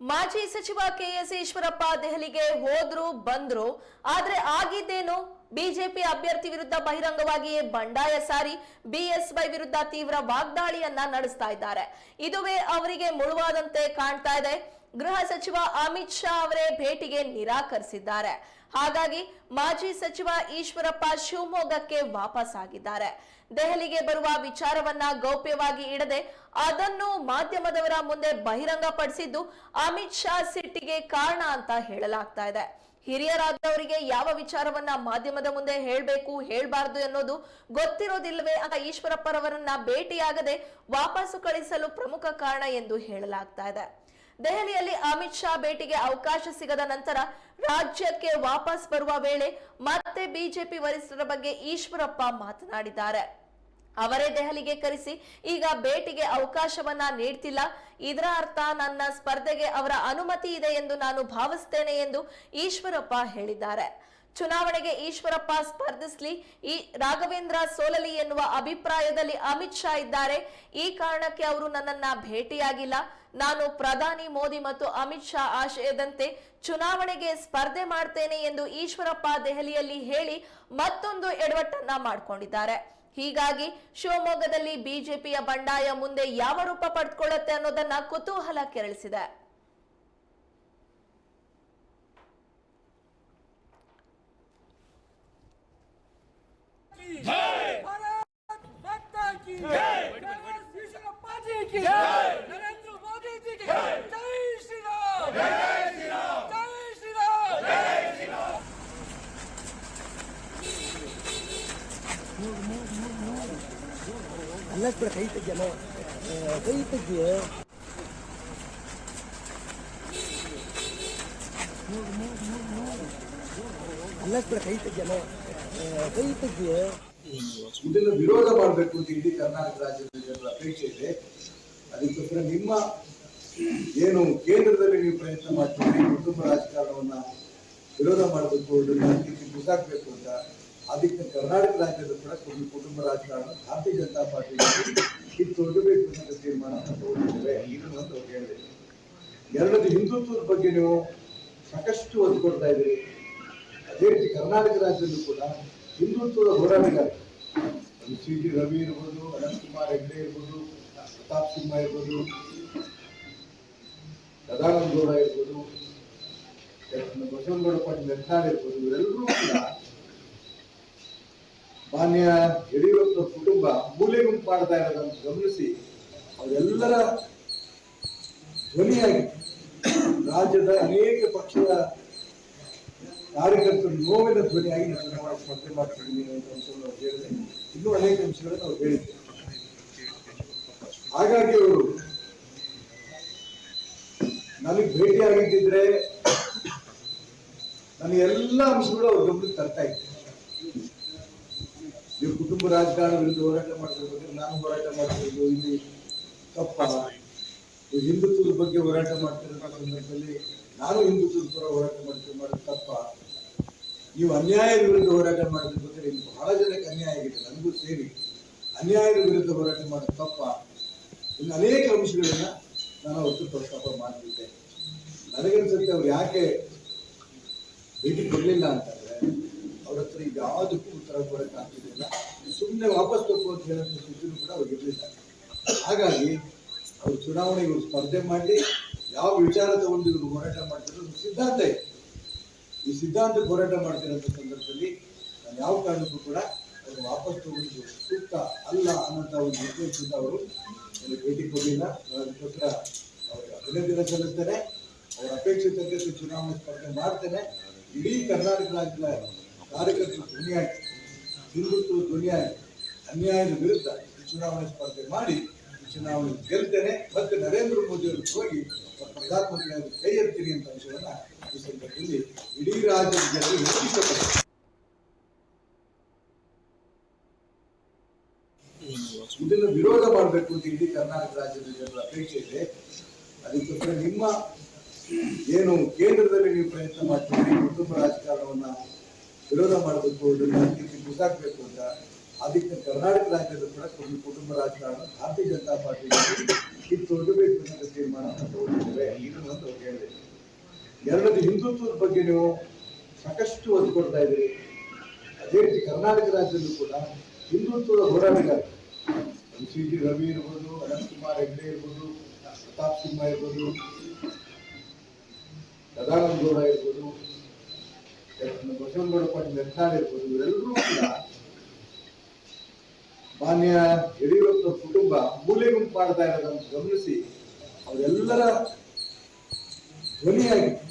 ಮಾಜಿ ಸಚಿವ ಕೆಎಸ್ ಈಶ್ವರಪ್ಪ ದೆಹಲಿಗೆ ಹೋದ್ರು, ಬಂದ್ರು. ಆದ್ರೆ ಆಗಿದ್ದೇನು? ಬಿಜೆಪಿ ಅಭ್ಯರ್ಥಿ ವಿರುದ್ಧ ಬಹಿರಂಗವಾಗಿಯೇ ಬಂಡಾಯ ಸಾರಿ ಬಿಎಸ್ವೈ ವಿರುದ್ಧ ತೀವ್ರ ವಾಗ್ದಾಳಿಯನ್ನ ನಡೆಸ್ತಾ ಇದ್ದಾರೆ. ಇದುವೇ ಅವರಿಗೆ ಮುಳುವಾದಂತೆ ಕಾಣ್ತಾ ಇದೆ. ಗೃಹ ಸಚಿವ ಅಮಿತ್ ಶಾ ಅವರೇ ಭೇಟಿಗೆ ನಿರಾಕರಿಸಿದ್ದಾರೆ. ಹಾಗಾಗಿ ಮಾಜಿ ಸಚಿವ ಈಶ್ವರಪ್ಪ ಶಿವಮೊಗ್ಗಕ್ಕೆ ವಾಪಸ್ ಆಗಿದ್ದಾರೆ ದೆಹಲಿಗೆ ಬರುವ ವಿಚಾರವನ್ನ ಗೌಪ್ಯವಾಗಿ ಇಡದೆ ಅದನ್ನು ಮಾಧ್ಯಮದವರ ಮುಂದೆ ಬಹಿರಂಗಪಡಿಸಿದ್ದು ಅಮಿತ್ ಶಾ ಸಿಟ್ಟಿಗೆ ಕಾರಣ ಅಂತ ಹೇಳಲಾಗ್ತಾ ಇದೆ. ಹಿರಿಯರಾದವರಿಗೆ ಯಾವ ವಿಚಾರವನ್ನ ಮಾಧ್ಯಮದ ಮುಂದೆ ಹೇಳಬೇಕು, ಹೇಳಬಾರದು ಅನ್ನೋದು ಗೊತ್ತಿರೋದಿಲ್ಲವೇ ಅಂತ ಈಶ್ವರಪ್ಪರವರನ್ನ ಭೇಟಿಯಾಗದೆ ವಾಪಸ್ಸು ಕಳಿಸಲು ಪ್ರಮುಖ ಕಾರಣ ಎಂದು ಹೇಳಲಾಗ್ತಾ ಇದೆ. ದೆಹಲಿಯಲ್ಲಿ ಅಮಿತ್ ಶಾ ಭೇಟಿಗೆ ಅವಕಾಶ ಸಿಗದ ನಂತರ ರಾಜ್ಯಕ್ಕೆ ವಾಪಸ್ ಬರುವ ವೇಳೆ ಮತ್ತೆ ಬಿಜೆಪಿ ವರಿಷ್ಠರ ಬಗ್ಗೆ ಈಶ್ವರಪ್ಪ ಮಾತನಾಡಿದ್ದಾರೆ. ಅವರೇ ದೆಹಲಿಗೆ ಕರೆಸಿ ಈಗ ಭೇಟಿಗೆ ಅವಕಾಶವನ್ನ ನೀಡ್ತಿಲ್ಲ. ಇದರ ಅರ್ಥ ನನ್ನ ಸ್ಪರ್ಧೆಗೆ ಅವರ ಅನುಮತಿ ಇದೆ ಎಂದು ನಾನು ಭಾವಿಸ್ತೇನೆ ಎಂದು ಈಶ್ವರಪ್ಪ ಹೇಳಿದ್ದಾರೆ. ಚುನಾವಣೆಗೆ ಈಶ್ವರಪ್ಪ ಸ್ಪರ್ಧಿಸ್ಲಿ. ಈ ರಾಘವೇಂದ್ರ ಸೋಲಲಿ ಎನ್ನುವ ಅಭಿಪ್ರಾಯದಲ್ಲಿ ಅಮಿತ್ ಶಾ ಇದ್ದಾರೆ. ಈ ಕಾರಣಕ್ಕೆ ಅವರು ನನ್ನನ್ನ ಭೇಟಿಯಾಗಿಲ್ಲ. ನಾನು ಪ್ರಧಾನಿ ಮೋದಿ ಮತ್ತು ಅಮಿತ್ ಶಾ ಆಶಯದಂತೆ ಚುನಾವಣೆಗೆ ಸ್ಪರ್ಧೆ ಮಾಡ್ತೇನೆ ಎಂದು ಈಶ್ವರಪ್ಪ ದೆಹಲಿಯಲ್ಲಿ ಹೇಳಿ ಮತ್ತೊಂದು ಎಡವಟ್ಟನ್ನ ಮಾಡಿಕೊಂಡಿದ್ದಾರೆ. ಹೀಗಾಗಿ ಶಿವಮೊಗ್ಗದಲ್ಲಿ ಬಿಜೆಪಿಯ ಬಂಡಾಯ ಮುಂದೆ ಯಾವ ರೂಪ ಪಡೆದುಕೊಳ್ಳುತ್ತೆ ಅನ್ನೋದನ್ನ ಕುತೂಹಲ ಕೆರಳಿಸಿದೆ. ಅಲ್ಲ ಕೂಡ ಕೈ ತೆಗಿಯಲ್ಲ ಕೈ ತೆಗಿಯ ಅಲ್ಲ ಕೂಡ ಕೈ ತೆಗಿಯಲ್ಲ ಕೈ ವಿರೋಧ ಮಾಡಬೇಕು ಅಂತ ಇಡೀ ಕರ್ನಾಟಕ ರಾಜ್ಯದ ಜನರ ಅಪೇಕ್ಷೆ ಇದೆ. ಅದಕ್ಕೋಸ್ಕರ ನಿಮ್ಮ ಏನು ಕೇಂದ್ರದಲ್ಲಿ ನೀವು ಪ್ರಯತ್ನ ಮಾಡ್ತೀರಿ, ಕುಟುಂಬ ರಾಜಕಾರಣವನ್ನ ವಿರೋಧ ಮಾಡಬೇಕು ಬಿಸಾಕ್ಬೇಕು ಅಂತ ಅದಕ್ಕೆ ಕರ್ನಾಟಕ ರಾಜ್ಯದ ಕೂಡ ಕುಟುಂಬ ರಾಜಕಾರಣ, ಭಾರತೀಯ ಜನತಾ ಪಾರ್ಟಿ ತೊಡಬೇಕು ಅನ್ನೋ ತೀರ್ಮಾನ ಅಂತ ಎರಡನೇದು ಹಿಂದುತ್ವದ ಬಗ್ಗೆ ನೀವು ಸಾಕಷ್ಟು ಒತ್ತು ಕೊಡ್ತಾ ಇದ್ದೀರಿ. ಅದೇ ರೀತಿ ಕರ್ನಾಟಕ ರಾಜ್ಯದಲ್ಲೂ ಕೂಡ ಹಿಂದುತ್ವದ ಹೋರಾಟಗಾರ ಅದು ಸಿ ಜಿ ರವಿ ಇರ್ಬೋದು ಅನಂತಕುಮಾರ್ ಹೆಗ್ಡೆ ಇರ್ಬೋದು, ಪ್ರತಾಪ್ ಸಿಂಹ ಇರ್ಬೋದು, ಸದಾನಂದ ಗೌಡ ಇರ್ಬೋದು ಬಸವನಗೌಡ ಪಾಟೀಲ್ ನೆಟ್ಟಾರ್ ಇರ್ಬೋದು, ಇವರೆಲ್ಲರೂ ಕೂಡ ಮಾನ್ಯ ಯಡಿಯೂರಪ್ಪ ಕುಟುಂಬ ಮೂಲೆ ಗುಂಪು ಮಾಡ್ತಾ ಇರೋದನ್ನು ಗಮನಿಸಿ, ಅವರೆಲ್ಲರ ಧ್ವನಿಯಾಗಿ ರಾಜ್ಯದ ಅನೇಕ ಪಕ್ಷದ ಕಾರ್ಯಕರ್ತರು ನೋವಿನ ಧ್ವನಿಯಾಗಿ ನಾನು ಸ್ಪರ್ಧೆ ಮಾಡ್ತಿದ್ದೀನಿ ಅಂತ ಅಂಶವನ್ನು ಅವ್ರು ಹೇಳಿದೆ ಇನ್ನೂ ಅನೇಕ ಅಂಶಗಳನ್ನು ಅವ್ರು ಹೇಳಿದ್ದೆ ಹಾಗಾಗಿ ಅವರು ನನಗೆ ಭೇಟಿಯಾಗಿದ್ದಿದ್ರೆ ನನ್ನ ಎಲ್ಲ ಅಂಶಗಳು ಅವ್ರ ಗಮನಕ್ಕೆ ತರ್ತಾ ಇದ್ದೆ ನೀವು ಕುಟುಂಬ ರಾಜಕಾರಣ ವಿರುದ್ಧ ಹೋರಾಟ ಮಾಡ್ತಿರ್ಬೇಕು ನಾನು ಹೋರಾಟ ಮಾಡ್ತಿರೋದು ಇಲ್ಲಿ ತಪ್ಪ ಹಿಂದುತ್ವದ ಬಗ್ಗೆ ಹೋರಾಟ ಮಾಡ್ತಿರೋ ಸಂದರ್ಭದಲ್ಲಿ ನಾನು ಹಿಂದುತ್ವದ ಪರ ಹೋರಾಟ ಮಾಡ್ತೀನಿ ಮಾಡೋದು ತಪ್ಪ. ನೀವು ಅನ್ಯಾಯದ ವಿರುದ್ಧ ಹೋರಾಟ ಮಾಡ್ತಿರ್ಬೇಕಾದ್ರೆ ಇಲ್ಲಿ ಬಹಳ ಜನಕ್ಕೆ ಅನ್ಯಾಯ ಆಗಿದೆ, ನನಗೂ ಸೇರಿ. ಅನ್ಯಾಯದ ವಿರುದ್ಧ ಹೋರಾಟ ಮಾಡೋದು ತಪ್ಪ. ಇನ್ನು ಅನೇಕ ಅಂಶಗಳನ್ನ ನಾನು ಅವತ್ತು ಪ್ರಸ್ತಾಪ ಮಾಡ್ತಿದ್ದೆ. ನನಗನ್ಸುತ್ತೆ ಅವ್ರು ಯಾಕೆ ಭೇಟಿ ಕೊಡಲಿಲ್ಲ ಅಂತಂದ್ರೆ ಅವ್ರ ಹತ್ರ ಈಗ ಯಾವುದಕ್ಕೂ ಉತ್ತರ ಕೊಡಕ್ಕೆ ಆಗ್ತಿರಲಿಲ್ಲ ಸುಮ್ಮನೆ ವಾಪಸ್ ತಪ್ಪು ಅಂತ ಹೇಳೋ ಸ್ಥಿತಿನೂ ಕೂಡ ಅವ್ರಿಗೆ ಇರಲಿಲ್ಲ. ಹಾಗಾಗಿ ಅವ್ರು ಚುನಾವಣೆಗೆ ಇವರು ಸ್ಪರ್ಧೆ ಮಾಡಿ ಯಾವ ವಿಚಾರ ತಗೊಂಡು ಇವರು ಹೋರಾಟ ಮಾಡ್ತಿರೋ ಸಿದ್ಧಾಂತ ಇದೆ. ಈ ಸಿದ್ಧಾಂತಕ್ಕೆ ಹೋರಾಟ ಮಾಡ್ತಿರೋಂಥ ಸಂದರ್ಭದಲ್ಲಿ ನಾನು ಯಾವ ಕಾರಣಕ್ಕೂ ಕೂಡ ಅವರು ವಾಪಸ್ ತಗೊಂಡು ಸೂಕ್ತ ಅಲ್ಲ ಅನ್ನೋಂಥ ಒಂದು ಉದ್ದೇಶದಿಂದ ಅವರು ನನಗೆ ಭೇಟಿ ಕೊಡಲಿಲ್ಲ. ಅದಕ್ಕೋಸ್ಕರ ಅವರಿಗೆ ಅಭಿನಂದನೆ ಸಲ್ಲಿಸ್ತೇನೆ. ಅವರ ಅಪೇಕ್ಷೆ ತಕ್ಕಂತೆ ಚುನಾವಣೆ ಸ್ಪರ್ಧೆ ಮಾಡ್ತೇನೆ. ಇಡೀ ಕರ್ನಾಟಕ ರಾಜ್ಯದ ಕಾರ್ಯಕರ್ತರು ಧ್ವನಿಯಾಗಿ ಹಿಂದುತ್ವ ಧ್ವನಿಯಾಗಿ ಅನ್ಯಾಯದ ವಿರುದ್ಧ ಚುನಾವಣೆ ಸ್ಪರ್ಧೆ ಮಾಡಿ ಚುನಾವಣೆ ಗೆಲ್ತೇನೆ ಮತ್ತೆ ನರೇಂದ್ರ ಮೋದಿ ಅವರು ಹೋಗಿ ಪ್ರಧಾನಮಂತ್ರಿಯಾಗಿ ಕೈ ಎತ್ತೀನಿ ಅಂತ ಅಂಶವನ್ನ ಈ ಸಂದರ್ಭದಲ್ಲಿ ಇಡೀ ರಾಜ್ಯದ ಜನರಿಗೆ ಇಷ್ಟಪಡ್ತಾರೆ ಇದನ್ನು ವಿರೋಧ ಮಾಡಬೇಕು ಅಂತ ಇಡೀ ಕರ್ನಾಟಕ ರಾಜ್ಯದ ಜನರ ಅಪೇಕ್ಷೆ ಇದೆ. ಅದಕ್ಕೋಸ್ಕರ ನಿಮ್ಮ ಏನು ಕೇಂದ್ರದಲ್ಲಿ ನೀವು ಪ್ರಯತ್ನ ಮಾಡ್ತೀರಿ, ಕುಟುಂಬ ರಾಜಕಾರಣವನ್ನ ವಿರೋಧ ಮಾಡಬೇಕು ಇದನ್ನು ಅಂತ ಅದಕ್ಕೆ ಕರ್ನಾಟಕ ರಾಜ್ಯದ ಕೂಡ ಒಂದು ಕುಟುಂಬ ರಾಜಕಾರಣ ಭಾರತೀಯ ಜನತಾ ಪಾರ್ಟಿ ಕಿತ್ತೊಡಬೇಕು ಅನ್ನೋ ತೀರ್ಮಾನ ತಗೊಂಡಿದ್ದೇವೆ ಇದನ್ನು ಅಂತ ಅವ್ರು ಹೇಳಿದೆ ಹಿಂದುತ್ವದ ಬಗ್ಗೆ ನೀವು ಸಾಕಷ್ಟು ಒತ್ತು ಕೊಡ್ತಾ ಇದ್ದೀರಿ. ಅದೇ ರೀತಿ ಕರ್ನಾಟಕ ರಾಜ್ಯದಲ್ಲೂ ಕೂಡ ಹಿಂದುತ್ವದ ಹೋರಾಟಗಾರರು. ಸಿ ಜಿ ರವಿ ಇರ್ಬೋದು ಅನಂತಕುಮಾರ್ ಹೆಗ್ಡೆ ಇರ್ಬೋದು, ಪ್ರತಾಪ್ ಸಿಂಹ ಇರ್ಬೋದು, ಸದಾನಂದ ಗೌಡ ಇರ್ಬೋದು ಬಸವನಗೌಡ ಯತ್ನಾಳ್ ಇರ್ಬೋದು ಇವರೆಲ್ಲರೂ ಕೂಡ ಮಾನ್ಯ ಯಡಿಯೂರಪ್ಪ ಕುಟುಂಬ ಮೂಲೆ ಗುಂಪು ಮಾಡ್ತಾ ಇರೋದನ್ನು ಗಮನಿಸಿ, ಅವರೆಲ್ಲರ ಧ್ವನಿಯಾಗಿ